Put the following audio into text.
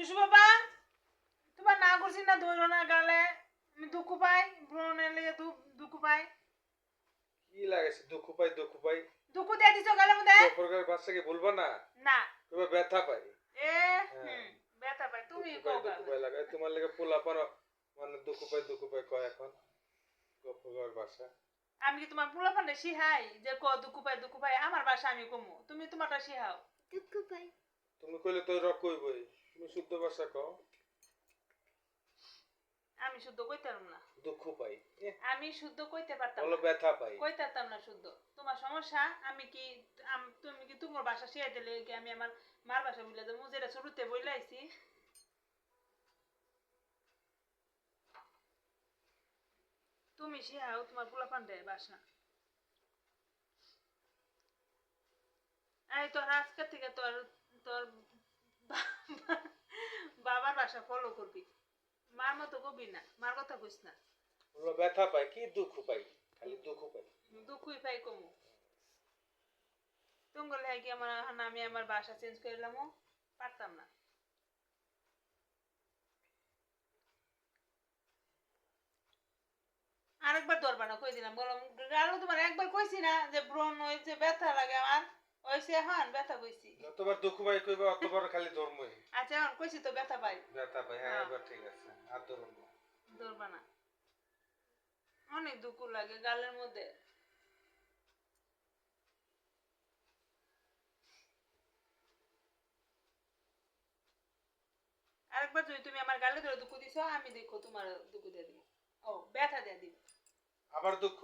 শ্বশুর বাবা তোমার না করছি না ধরো না গালে। আমি দুঃখ পাই ব্রণের লেগে দুঃখ পাই। কি লাগাইছে দুঃখ পাই দুঃখ পাই? দুঃখ দিয়ে দিছো গালের মধ্যে? প্রকার বাচ্চাকে বলবা না? না। তুমি ব্যথা পাই। এ ব্যথা পাই। তুমি কও দুঃখ পাই লাগাই তোমার লেগে পোলা পানো মানে দুঃখ পাই দুঃখ পাই কয় এখন? প্রকার ভাষা আমি কি তোমার পোলা পান্ডে শিহাই? যে ক দুঃখ পাই দুঃখ পাই আমার বাসা আমি কমু। তুমি তোমারটা শিহাও। দুঃখ পাই। তুমি কইলে তো রক কইবই। তুমি শুদ্ধ ভাষা কও। আমি শুদ্ধ কইতাম না। দুঃখ পাই। আমি শুদ্ধ কইতে পারতাম বলো ব্যথা পাই। কইতাম না শুদ্ধ। তোমার সমস্যা আমি কি তুমি কি তোমার বাসা শিয়াই দিলে কি আমি আমার মার বাসা বলে দেবো যেটা শুরুতে বইলাইছি তুমি শিহাও তোমার পোলা পান্ডে বাসা। এই তোর আজকে থেকে তোর তোর বাসা ফলো করবি। মার মতো কবি না মার কথা কইস না। বলো ব্যথা পাই কি দুঃখ পাই খালি দুঃখ পাই দুঃখই পাই কমু। তুমি কি আমার আমি আমার বাসা চেঞ্জ করলাম পারতাম না। আরেকবার ধরবা না কই দিলাম বললাম আরও তোমার একবার কইছি না যে ব্রণ যে ব্যথা লাগে আমার। ওইসে এখন ব্যথা কইছি যতবার দুঃখ পাই কইবা অতবার খালি ধর্মই। আচ্ছা কইছি তো ব্যথা পাই। ব্যথা পাই হ্যাঁ হ্যাঁ। এবার ঠিক আছে আর ধরবা না। অনেক দুঃখ লাগে গালের মধ্যে। আরেকবার যদি তুমি আমার গালে ধরে দুঃখ দিছো আমি দেখো তোমার দুঃখ দিয়ে দিব। ও ব্যথা দিয়ে দিব। আবার দুঃখ?